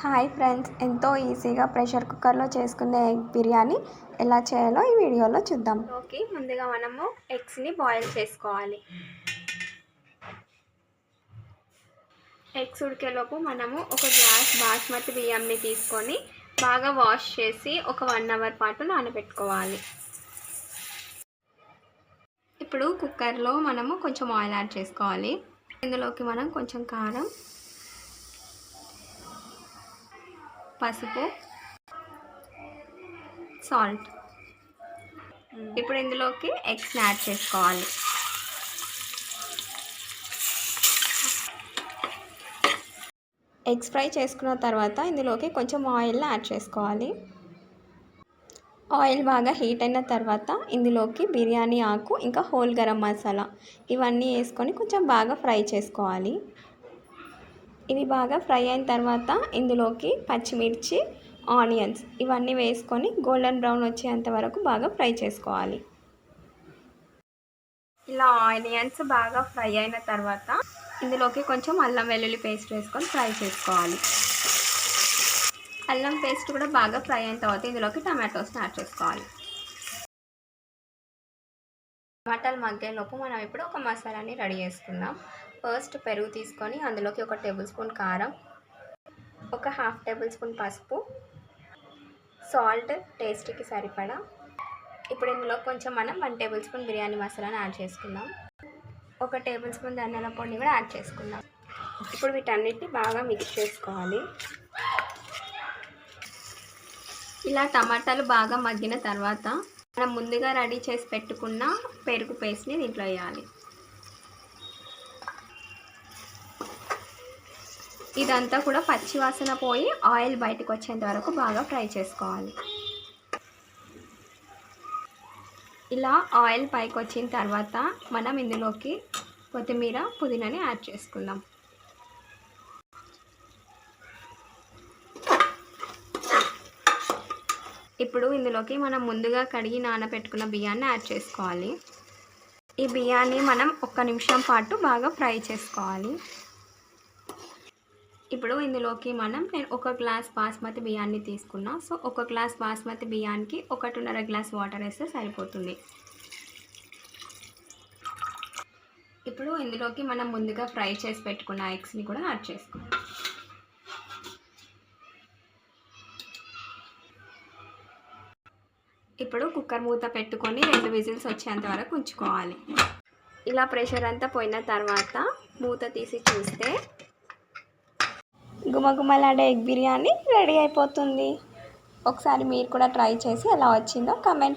Hi friends ఎంతో ఈజీగా pressure కుక్కర్లో చేసుకునే ఎగ్ బిర్యానీ ఎలా చేయాలో ఈ వీడియోలో చూద్దాం. ఓకే ముందుగా మనము ఎగ్స్ని బాయిల్ చేసుకోవాలి. ఎగ్స్ ఉడికేలోపు మనము ఒక గ్లాస్ బాస్మతి బియ్యంని తీసుకొని బాగా వాష్ చేసి ఒక వన్ అవర్ పాటు నానబెట్టుకోవాలి. ఇప్పుడు కుక్కర్లో మనము కొంచెం ఆయిల్ యాడ్ చేసుకోవాలి. ఇందులోకి మనం కొంచెం కారం పసుపు సాల్ట్ ఇప్పుడు ఇందులోకి ఎగ్స్ని యాడ్ చేసుకోవాలి. ఎగ్స్ ఫ్రై చేసుకున్న తర్వాత ఇందులోకి కొంచెం ఆయిల్ని యాడ్ చేసుకోవాలి. ఆయిల్ బాగా హీట్ అయిన తర్వాత ఇందులోకి బిర్యానీ ఆకు ఇంకా హోల్ గరం మసాలా ఇవన్నీ వేసుకొని కొంచెం బాగా ఫ్రై చేసుకోవాలి. ఇవి బాగా ఫ్రై అయిన తర్వాత ఇందులోకి పచ్చిమిర్చి ఆనియన్స్ ఇవన్నీ వేసుకొని గోల్డెన్ బ్రౌన్ వచ్చేంత వరకు బాగా ఫ్రై చేసుకోవాలి. ఇలా ఆనియన్స్ బాగా ఫ్రై అయిన తర్వాత ఇందులోకి కొంచెం అల్లం వెల్లుల్లి పేస్ట్ వేసుకొని ఫ్రై చేసుకోవాలి. అల్లం పేస్ట్ కూడా బాగా ఫ్రై అయిన తర్వాత ఇందులోకి టమాటోస్ని యాడ్ చేసుకోవాలి. టమాటాలు మగ్గేలోపు మనం ఇప్పుడు ఒక మసాలాని రెడీ చేసుకుందాం. ఫస్ట్ పెరుగు తీసుకొని అందులోకి ఒక టేబుల్ స్పూన్ కారం ఒక హాఫ్ టేబుల్ స్పూన్ పసుపు సాల్ట్ టేస్ట్కి సరిపడా. ఇప్పుడు ఇందులో కొంచెం మనం వన్ టేబుల్ స్పూన్ బిర్యానీ మసాలాని యాడ్ చేసుకుందాం. ఒక టేబుల్ స్పూన్ ధనియాల పొడిని కూడా యాడ్ చేసుకుందాం. ఇప్పుడు వీటన్నిటిని బాగా మిక్స్ చేసుకోవాలి. ఇలా టమాటాలు బాగా మగ్గిన తర్వాత మనం ముందుగా రెడీ చేసి పెట్టుకున్న పెరుగు పేస్ట్ని దీంట్లో వేయాలి. ఇదంతా కూడా పచ్చి వాసన పోయి ఆయిల్ బయటకు వచ్చేంత వరకు బాగా ఫ్రై చేసుకోవాలి. ఇలా ఆయిల్ పైకి వచ్చిన తర్వాత మనం ఇందులోకి కొత్తిమీర పుదీనాని యాడ్ చేసుకుందాం. ఇప్పుడు ఇందులోకి మనం ముందుగా కడిగి నానబెట్టుకున్న బియ్యాన్ని యాడ్ చేసుకోవాలి. ఈ బియ్యాన్ని మనం ఒక్క నిమిషం పాటు బాగా ఫ్రై చేసుకోవాలి. ఇప్పుడు ఇందులోకి మనం నేను ఒక గ్లాస్ బాస్మతి బియ్యాన్ని తీసుకున్నా సో ఒక గ్లాస్ బాస్మతి బియ్యానికి ఒకటిన్నర గ్లాస్ వాటర్ వేస్తే సరిపోతుంది. ఇప్పుడు ఇందులోకి మనం ముందుగా ఫ్రై చేసి పెట్టుకున్న ఎగ్స్ని కూడా యాడ్ చేసుకోవాలి. ఇప్పుడు కుక్కర్ మూత పెట్టుకొని రెండు విజిల్స్ వచ్చేంత వరకు ఉంచుకోవాలి. ఇలా ప్రెషర్ అంతా పోయిన తర్వాత మూత తీసి చూస్తే గుమగుమలాడే ఎగ్ బిర్యానీ రెడీ అయిపోతుంది. ఒకసారి మీరు కూడా ట్రై చేసి ఎలా వచ్చిందో కమెంట్